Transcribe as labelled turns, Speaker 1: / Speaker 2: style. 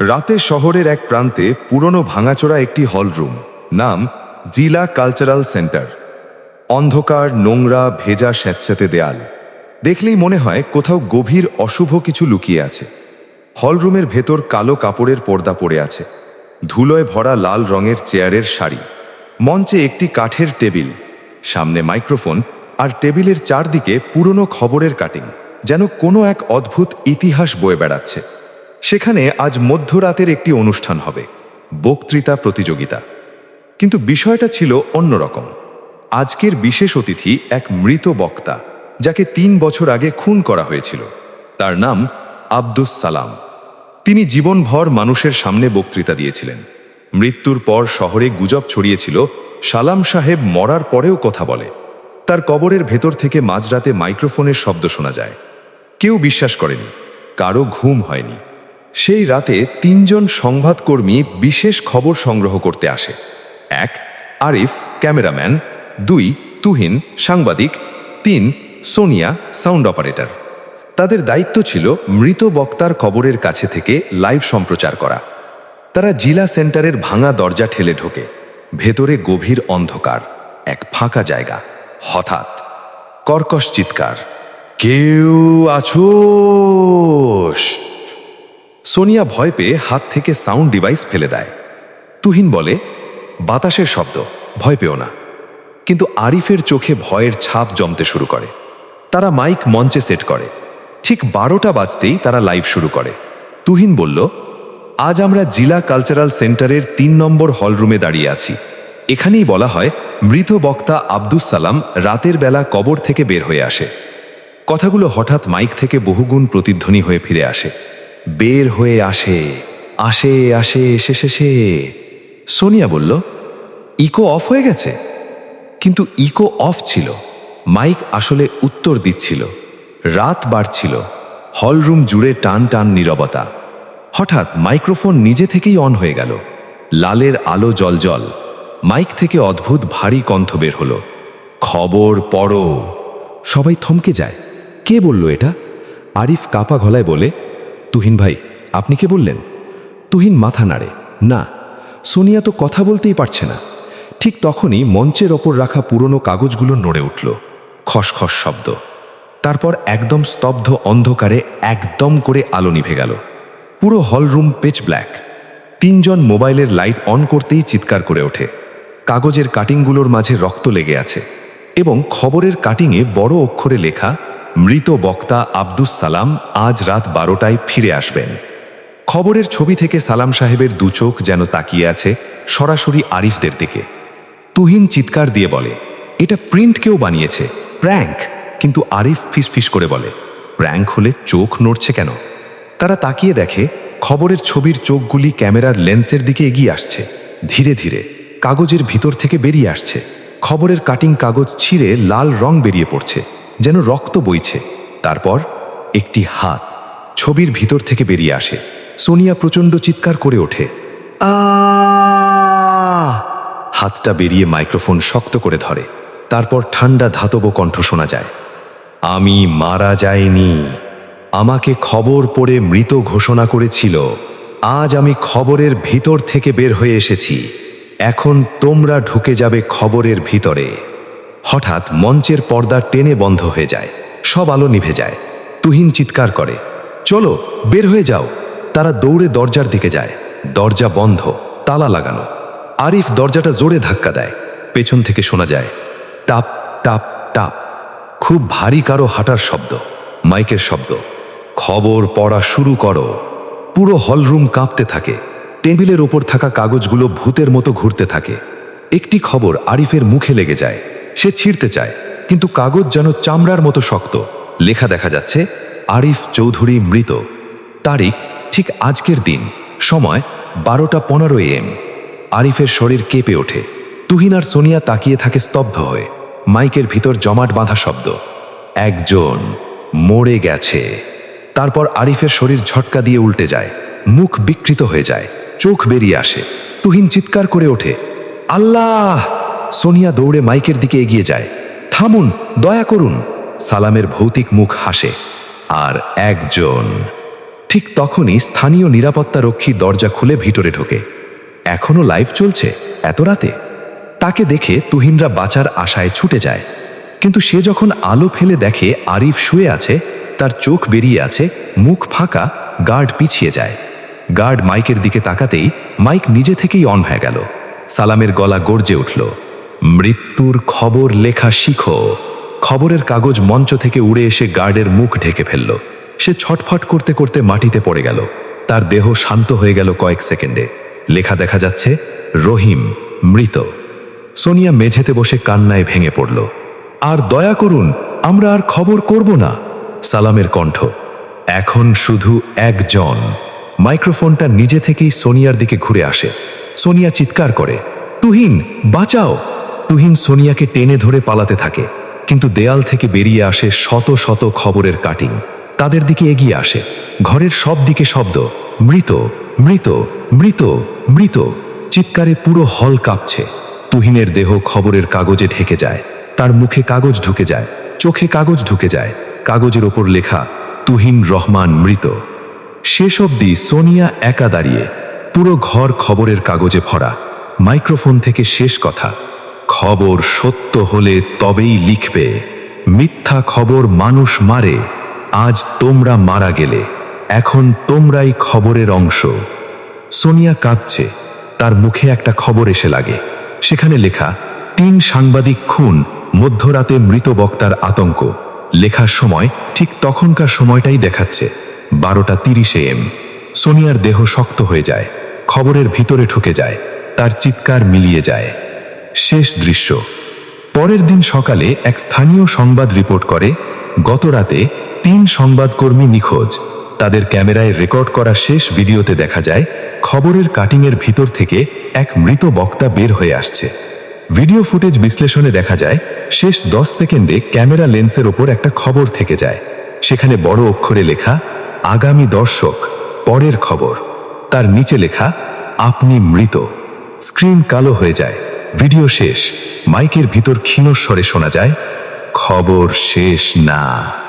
Speaker 1: রাতে শহরের এক প্রান্তে পুরনো ভাঙাচোরা একটি হলরুম, নাম জিলা কালচারাল সেন্টার। অন্ধকার, নোংরা, ভেজা, স্যাঁতস্যাঁতে দেয়াল। দেখলেই মনে হয় কোথাও গভীর, অশুভ কিছু লুকিয়ে আছে। হলরুমের ভেতর কালো কাপড়ের পর্দা পড়ে আছে। ধুলোয় ভরা লাল রঙের চেয়ারের শাড়ি। মঞ্চে একটি কাঠের টেবিল, সামনে মাইক্রোফোন আর টেবিলের চারদিকে পুরনো খবরের কাটিং, যেন কোনো এক অদ্ভুত ইতিহাস বয়ে বেড়াচ্ছে। সেখানে আজ মধ্যরাতের একটি অনুষ্ঠান হবে, বক্তৃতা প্রতিযোগিতা। কিন্তু বিষয়টা ছিল অন্যরকম আজকের বিশেষ অতিথি এক মৃত বক্তা, যাকে তিন বছর আগে খুন করা হয়েছিল। তার নাম আব্দুস সালাম। তিনি জীবনভর মানুষের সামনে বক্তৃতা দিয়েছিলেন। মৃত্যুর পর শহরে গুজব ছড়িয়েছিল, সালাম সাহেব মরার পরেও কথা বলে। তার কবরের ভেতর থেকে মাঝরাতে মাইক্রোফোনের শব্দ শোনা যায়। কেউ বিশ্বাস করেনি, কারও ঘুম হয়নি। সেই রাতে তিনজন সংবাদকর্মী বিশেষ খবর সংগ্রহ করতে আসে। এক, আরিফ, ক্যামেরাম্যান। দুই, তুহিন, সাংবাদিক। তিন, সোনিয়া, সাউন্ড অপারেটর। তাদের দায়িত্ব ছিল মৃত বক্তার কবরের কাছে থেকে লাইভ সম্প্রচার করা। তারা জিলা সেন্টারের ভাঙা দরজা ঠেলে ঢোকে। ভেতরে গভীর অন্ধকার, এক ফাঁকা জায়গা। হঠাৎ কর্কশ চিৎকার, কেউ আছোস? সোনিয়া ভয় পেয়ে হাত থেকে সাউন্ড ডিভাইস ফেলে দেয়। তুহিন বলে, বাতাসের শব্দ, ভয় পেও না। কিন্তু আরিফের চোখে ভয়ের ছাপ জমতে শুরু করে। তারা মাইক মঞ্চে সেট করে। ঠিক বারোটা বাজতেই তারা লাইভ শুরু করে। তুহিন বলল, আজ আমরা জিলা কালচারাল সেন্টারের তিন নম্বর হলরুমে দাঁড়িয়ে আছি। এখানেই বলা হয়, মৃত বক্তা আব্দুস সালাম রাতের বেলা কবর থেকে বের হয়ে আসে। কথাগুলো হঠাৎ মাইক থেকে বহুগুণ প্রতিধ্বনি হয়ে ফিরে আসে। বের হয়ে আসে আসে আসে, এসে শেষে সোনিয়া বলল, ইকো অফ হয়ে গেছে? কিন্তু ইকো অফ ছিল। মাইক আসলে উত্তর দিচ্ছিল। রাত বাড়ছিল। হলরুম জুড়ে টান টান নীরবতা। হঠাৎ মাইক্রোফোন নিজে থেকেই অন হয়ে গেল। লালের আলো জল জল। মাইক থেকে অদ্ভুত ভারী কণ্ঠ বের হলো। খবর পড়ো। সবাই থমকে যায়। কে বলল এটা? আরিফ কাপা গলায় বলে তুহিন ভাই, আপনি কে বললেন? তুহিন মাথা নাড়ে, না, সোনিয়া তো কথা বলতেই পারছে না। ঠিক তখনই মঞ্চের ওপর রাখা পুরনো কাগজগুলো নড়ে উঠল, খসখস শব্দ। তারপর একদম স্তব্ধ অন্ধকারে একদম করে আলো নিভে গেল। পুরো হলরুম পেচ ব্ল্যাক। তিনজন মোবাইলের লাইট অন করতেই চিৎকার করে ওঠে। কাগজের কাটিংগুলোর মাঝে রক্ত লেগে আছে এবং খবরের কাটিংয়ে বড় অক্ষরে লেখা মৃত বক্তা আব্দুস সালাম আজ রাত বারোটায় ফিরে আসবেন। খবরের ছবি থেকে সালাম সাহেবের দু চোখ যেন তাকিয়ে আছে সরাসরি আরিফদের দিকে। তুহিন চিৎকার দিয়ে বলে, এটা প্রিন্ট কেউ বানিয়েছে? প্র্যাঙ্ক। কিন্তু আরিফ ফিসফিস করে বলে, প্র্যাঙ্ক হলে চোখ নড়ছে কেন? তারা তাকিয়ে দেখে খবরের ছবির চোখগুলি ক্যামেরার লেন্সের দিকে এগিয়ে আসছে। ধীরে ধীরে কাগজের ভিতর থেকে বেরিয়ে আসছে। খবরের কাটিং কাগজ ছিঁড়ে লাল রং বেরিয়ে পড়ছে। যেন রক্ত বইছে। তারপর একটি হাত ছবির ভিতর থেকে বেরিয়ে আসে। সোনিয়া প্রচণ্ড চিৎকার করে ওঠে। হাতটা বেরিয়ে মাইক্রোফোন শক্ত করে ধরে। তারপর ঠান্ডা ধাতব কণ্ঠ শোনা যায়। আমি মারা যাইনি। আমাকে খবর পড়ে মৃত ঘোষণা করেছিল। আজ আমি খবরের ভিতর থেকে বের হয়ে এসেছি। এখন তোমরা ঢুকে যাবে খবরের ভিতরে। হঠাৎ মঞ্চের পর্দা টেনে বন্ধ হয়ে যায়। সব আলো নিভে যায়। তুহিন চিৎকার করে, চলো, বের হয়ে যাও। তারা দৌড়ে দরজার দিকে যায়। দরজা বন্ধ, তালা লাগানো। আরিফ দরজাটা জোরে ধাক্কা দেয়। পেছন থেকে শোনা যায়, টাপ টাপ টাপ। খুব ভারী কারও হাঁটার শব্দ, মাইকের শব্দ। খবর পড়া শুরু করো। পুরো হলরুম কাঁপতে থাকে। টেবিলের ওপর থাকা কাগজগুলো ভূতের মতো ঘুরতে থাকে। একটি খবর আরিফের মুখে লেগে যায়। সে ছিঁড়তে চায়, কিন্তু কাগজ যেন চামড়ার মতো শক্ত। লেখা দেখা যাচ্ছে, আরিফ চৌধুরী মৃত। তারিখ ঠিক আজকের দিন, সময় বারোটা পনেরো এম। আরিফের শরীর কেঁপে ওঠে। তুহিন আর সোনিয়া তাকিয়ে থাকে স্তব্ধ হয়ে। মাইকের ভিতর জমাট বাঁধা শব্দ। একজন মরে গেছে। তারপর আরিফের শরীর ঝটকা দিয়ে উল্টে যায়। মুখ বিকৃত হয়ে যায়। চোখ বেরিয়ে আসে। তুহিন চিৎকার করে ওঠে, আল্লাহ! সোনিয়া দৌড়ে মাইকের দিকে এগিয়ে যায়। থামুন, দয়া করুন। সালামের ভৌতিক মুখ হাসে। আর একজন। ঠিক তখনই স্থানীয় নিরাপত্তা রক্ষী দরজা খুলে ভিতরে ঢোকে। এখনও লাইভ চলছে? এত রাতে? তাকে দেখে তুহিনরা বাঁচার আশায় ছুটে যায়। কিন্তু সে যখন আলো ফেলে দেখে আরিফ শুয়ে আছে, তার চোখ বেরিয়ে আছে, মুখ ফাঁকা, গার্ড পিছিয়ে যায়। গার্ড মাইকের দিকে তাকাতেই মাইক নিজে থেকেই অন হয়ে গেল। সালামের গলা গর্জে উঠল। মৃত্যুর খবর লেখা শিখো। খবরের কাগজ মঞ্চ থেকে উড়ে এসে গার্ডের মুখ ঢেকে ফেলল। সে ছটফট করতে করতে মাটিতে পড়ে গেল। তার দেহ শান্ত হয়ে গেল কয়েক সেকেন্ডে। লেখা দেখা যাচ্ছে, রহিম মৃত। সোনিয়া মেঝেতে বসে কান্নায় ভেঙে পড়ল। আর দয়া করুন, আমরা আর খবর করব না। সালামের কণ্ঠ। এখন শুধু একজন। মাইক্রোফোনটা নিজে থেকেই সোনিয়ার দিকে ঘুরে আসে। সোনিয়া চিৎকার করে, তুহিন, বাঁচাও। তুহিন সোনিয়াকে টেনে ধরে পালাতে থাকে, কিন্তু দেয়াল থেকে বেরিয়ে আসে শত শত খবরের কাটিং। তাদের দিকে এগিয়ে আসে। ঘরের সব দিকে শব্দ, মৃত মৃত মৃত মৃত। চিৎকারে পুরো হল কাঁপছে। তুহিনের দেহ খবরের কাগজে ঢেকে যায়। তার মুখে কাগজ ঢুকে যায়, চোখে কাগজ ঢুকে যায়। কাগজের ওপর লেখা, তুহিন রহমান মৃত। শেষ অবধি সোনিয়া একা দাঁড়িয়ে পুরো ঘর খবরের কাগজে ভরা। মাইক্রোফোন থেকে শেষ কথা খবর সত্য হলে তবেই লিখবে। মিথ্যা খবর মানুষ মারে, আজ তোমরা মারা গেলে, এখন তোমরাই খবরের অংশ। সোনিয়া কাঁদছে, তার মুখে একটা খবর এসে লাগে। সেখানে লেখা, তিন সাংবাদিক খুন, মধ্যরাতে মৃত বক্তার আতঙ্ক। লেখার সময় ঠিক তখনকার সময়টাই দেখাচ্ছে, বারোটা তিরিশে এম। সোনিয়ার দেহ শক্ত হয়ে যায়, খবরের ভিতরে ঢুকে যায়, তার চিৎকার মিলিয়ে যায়। শেষ দৃশ্য। পরের দিন সকালে এক স্থানীয় সংবাদ রিপোর্ট করে, গত রাতে তিন সংবাদকর্মী নিখোঁজ। তাদের ক্যামেরায় রেকর্ড করা শেষ ভিডিওতে দেখা যায়, খবরের কাটিংয়ের ভিতর থেকে এক মৃত বক্তা বের হয়ে আসছে। ভিডিও ফুটেজ বিশ্লেষণে দেখা যায়, শেষ দশ সেকেন্ডে ক্যামেরা লেন্সের ওপর একটা খবর থেকে যায়। সেখানে বড় অক্ষরে লেখা, আগামী দর্শক, পরের খবর। তার নিচে লেখা, আপনি মৃত। স্ক্রিন কালো হয়ে যায়। ভিডিও শেষ মাইকের ভিতর ক্ষীণ স্বরে শোনা যায় খবর শেষ না।